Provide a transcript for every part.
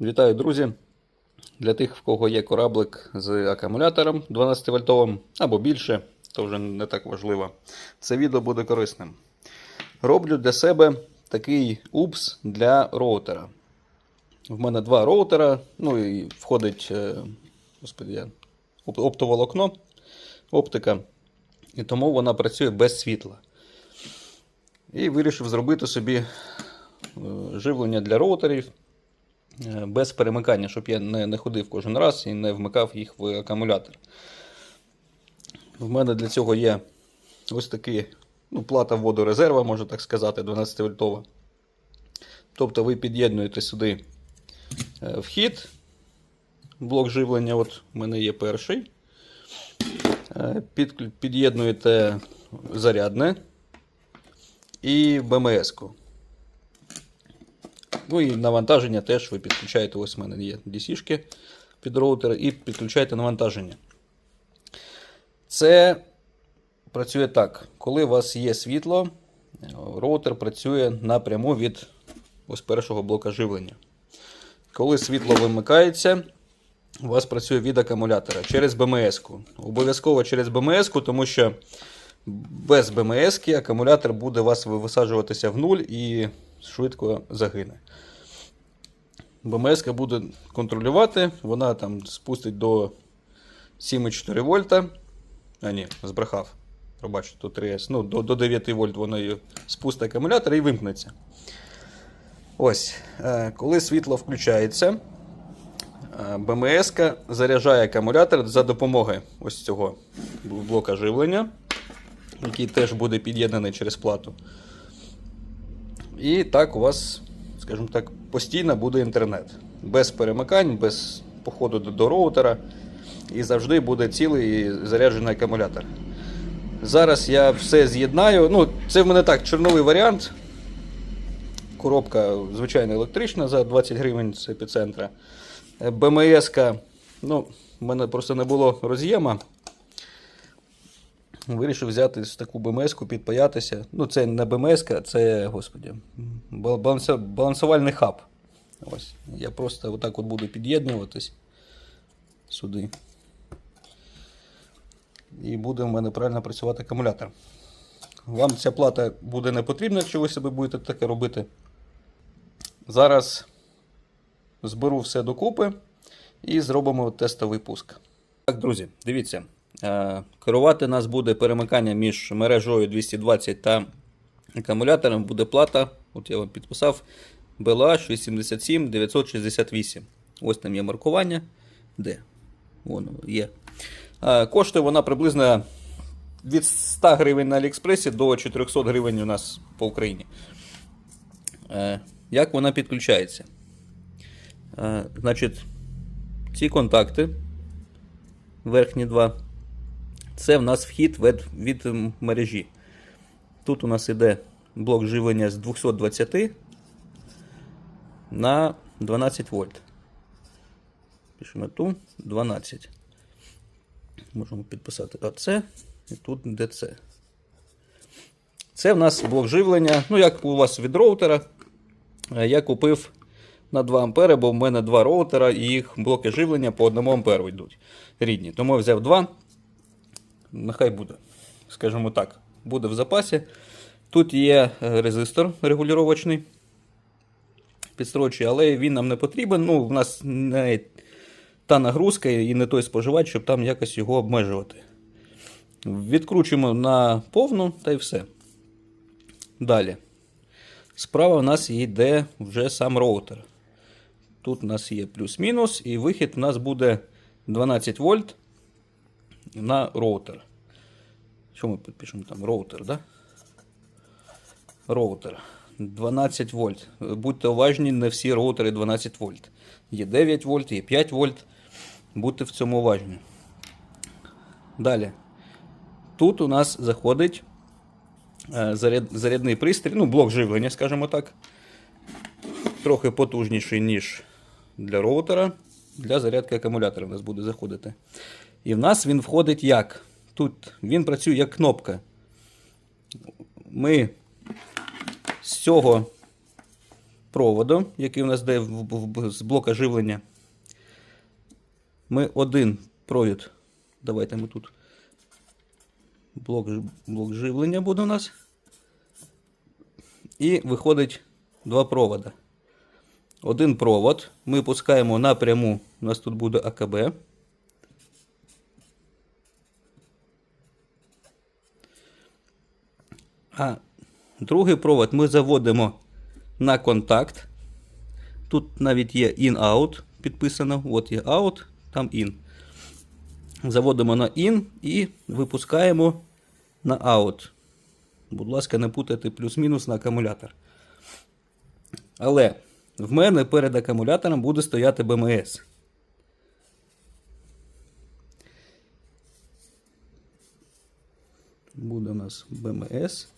Вітаю, друзі! Для тих, в кого є кораблик з акумулятором 12 вольтовим або більше, то вже не так важливо. Це відео буде корисним. Роблю для себе такий упс для роутера. В мене два роутера, ну і входить е, господи, оптоволокно, оптика, і тому вона працює без світла. І вирішив зробити собі е, живлення для роутерів без перемикання, щоб я не, не ходив кожен раз і не вмикав їх в акумулятор. В мене для цього є ось такий ну, плата водорезерва, можна так сказати, 12 вольтова. Тобто ви під'єднуєте сюди е, вхід, блок живлення, от у мене є перший. Е, Під, під'єднуєте зарядне і БМС-ку. Ну і навантаження теж ви підключаєте. Ось у мене є DC-шки під роутер і підключаєте навантаження. Це працює так. Коли у вас є світло, роутер працює напряму від ось першого блока живлення. Коли світло вимикається, у вас працює від акумулятора через БМС-ку. Обов'язково через БМС-ку, тому що без БМС-ки акумулятор буде у вас висаджуватися в нуль і швидко загине. БМС буде контролювати, вона там спустить до 7,4 вольта. А ні, збрехав. Пробачте, тут 3С. Ну, до, до 9 вольт вона спустить акумулятор і вимкнеться. Ось, е, коли світло включається, е, БМС заряджає акумулятор за допомогою ось цього блока живлення, який теж буде під'єднаний через плату. І так у вас, скажімо так, постійно буде інтернет. Без перемикань, без походу до, роутера. І завжди буде цілий заряджений акумулятор. Зараз я все з'єднаю. Ну, це в мене так, чорновий варіант. Коробка звичайно електрична за 20 гривень з епіцентра. БМС, ну, в мене просто не було роз'єма. Вирішив взяти таку БМС-ку, підпаятися. Ну, це не БМС, це, господі, бал- балансувальний хаб. Ось. Я просто отак от буду під'єднуватись сюди. І буде в мене правильно працювати акумулятор. Вам ця плата буде не потрібна, якщо ви себе будете таке робити. Зараз зберу все докупи і зробимо тестовий пуск. Так, друзі, дивіться. Е, Керувати нас буде перемикання між мережою 220 та акумулятором. Буде плата. От я вам підписав BLH 87 968. Ось там є маркування. Де? Воно є. Е, Коштує вона приблизно від 100 гривень на Аліекспресі до 400 гривень у нас по Україні. Е, Як вона підключається? Значить, ці контакти, верхні два, це в нас вхід від, мережі. Тут у нас іде блок живлення з 220 на 12 вольт. Пишемо тут 12. Можемо підписати АЦ і тут ДЦ. Це в нас блок живлення. Ну, як у вас від роутера. Е, Я купив на 2 ампери, бо в мене два роутера і їх блоки живлення по 1 амперу йдуть рідні. Тому я взяв два. Нехай буде. Скажімо так, буде в запасі. Тут є е, резистор регулювачний. Підстрочий, але він нам не потрібен. Ну, в нас не та нагрузка і не той споживач, щоб там якось його обмежувати. Відкручуємо на повну та й все. Далі. Справа у нас йде вже сам роутер. Тут у нас є плюс-мінус, і вихід у нас буде 12 вольт на роутер. Що ми підпишемо там? Роутер, да? Роутер. 12 вольт. Будьте уважні, не всі роутери 12 вольт. Є 9 вольт, є 5 вольт. Будьте в цьому уважні. Далі. Тут у нас заходить е, заряд, зарядний пристрій, ну, блок живлення, скажімо так. Трохи потужніший, ніж для роутера. Для зарядки акумулятора у нас буде заходити. І в нас він входить як? Тут він працює як кнопка. Ми з цього проводу, який у нас йде з блока живлення. Ми один провід. Давайте ми тут. Блок, блок живлення буде у нас. І виходить два провода. Один провод ми пускаємо напряму. У нас тут буде АКБ. А другий провод ми заводимо на контакт. Тут навіть є in-out підписано. От є out, там in. Заводимо на in і випускаємо на out. Будь ласка, не путайте плюс-мінус на акумулятор. Але в мене перед акумулятором буде стояти БМС. Буде у нас БМС.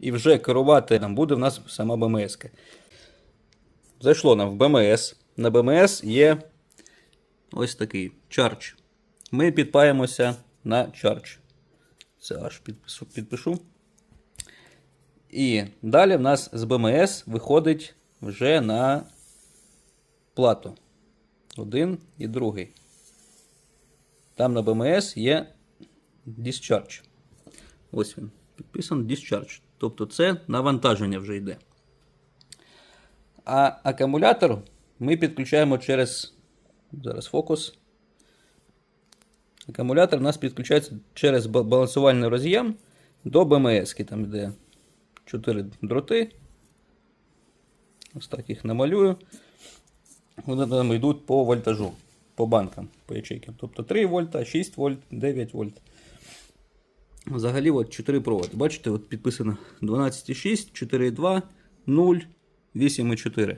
І вже керувати нам буде в нас сама БМС. Зайшло нам в БМС. На БМС є ось такий чардж. Ми підпаємося на чардж. Це аж підпишу. підпишу. І далі в нас з БМС виходить вже на плату. Один і другий. Там на БМС є discharge. Ось він. Підписано discharge. Тобто це навантаження вже йде. А акумулятор ми підключаємо через. Зараз фокус. Акумулятор у нас підключається через балансувальний роз'єм до БМС. Там йде 4 дроти. Ось так їх намалюю. Вони там йдуть по вольтажу, по банкам, по ячейкам. Тобто 3 вольта, 6 вольт, 9 вольт. Взагалі от 4 проводи. Бачите, от підписано 12,6, 4,2, 0, 8,4.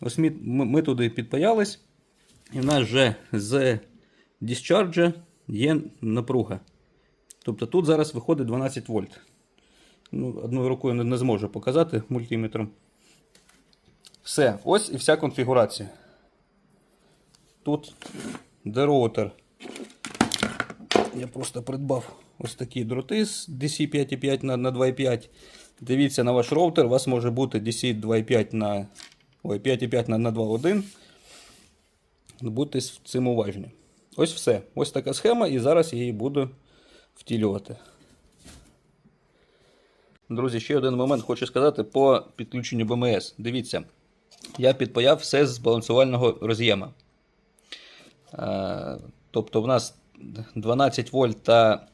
Ось ми, ми, туди підпаялись. І в нас вже з discharge є напруга. Тобто тут зараз виходить 12 вольт. Ну, одною рукою не, зможу показати мультиметром. Все, ось і вся конфігурація. Тут де роутер. Я просто придбав ось такі дроти з DC 5.5 на, на 2.5. Дивіться на ваш роутер, у вас може бути DC 2.5 на 5.5 на, на 2.1. Будьте з цим уважні. Ось все. Ось така схема, і зараз я її буду втілювати. Друзі, ще один момент хочу сказати по підключенню БМС. Дивіться, я підпаяв все з балансувального роз'єма. Е, Тобто в нас 12 вольт та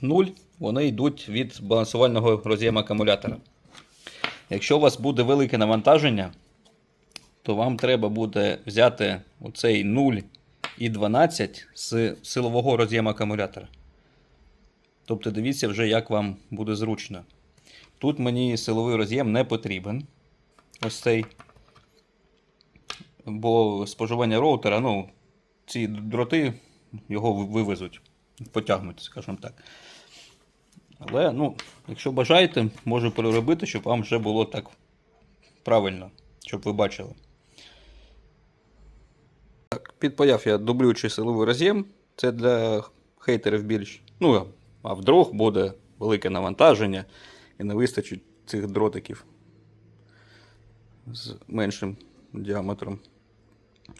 0 вони йдуть від балансувального роз'єма акумулятора. Якщо у вас буде велике навантаження, то вам треба буде взяти оцей 0 і 12 з силового роз'єму акумулятора. Тобто дивіться вже, як вам буде зручно. Тут мені силовий роз'єм не потрібен. Ось цей. Бо споживання роутера, ну, ці дроти його вивезуть, потягнуть, скажімо так. Але, ну, якщо бажаєте, можу переробити, щоб вам вже було так правильно, щоб ви бачили. Так, підпаяв я дублюючий силовий роз'єм. Це для хейтерів більш. Ну, а вдруг буде велике навантаження і не вистачить цих дротиків з меншим діаметром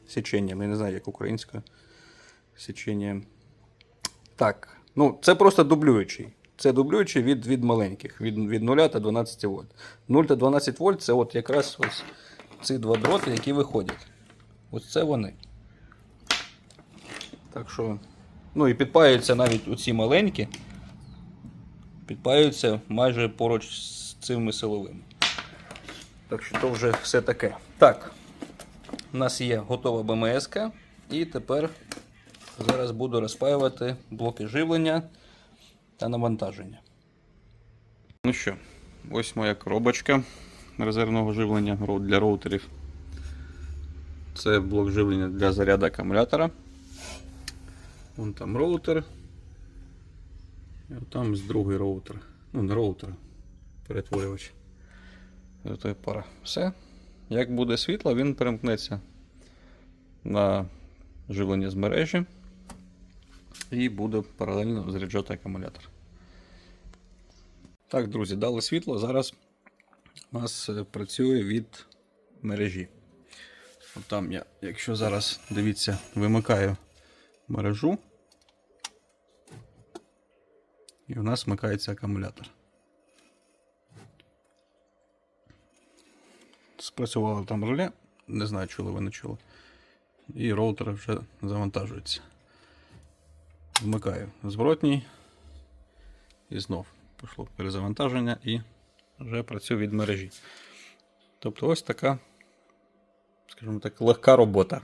січенням. Я не знаю, як українська січення. Так, ну це просто дублюючий. Це дублюючий від, від маленьких, від, від 0 та 12 вольт. 0 та 12 вольт це от якраз ось ці два дроти, які виходять. Ось це вони. Так що. Ну і підпаюються навіть оці маленькі. Підпаюються майже поруч з цими силовими. Так що то вже все таке. Так. У нас є готова БМС. І тепер зараз буду розпаювати блоки живлення та навантаження. Ну що, ось моя коробочка резервного живлення для роутерів. Це блок живлення для заряду акумулятора. Вон там роутер. І там з другий роутер. Ну, не роутер, перетворювач. Це пара. Все. Як буде світло, він перемкнеться на живлення з мережі і буде паралельно заряджати акумулятор. Так, друзі, дали світло. Зараз у нас е, працює від мережі. От там я, якщо зараз дивіться, вимикаю мережу, і у нас вмикається акумулятор. Спрацювало там реле, не знаю, чули ви не чули. І роутер вже завантажується. Вмикаю зворотній. І знов пішло перезавантаження і вже працюю від мережі. Тобто ось така, скажімо так, легка робота.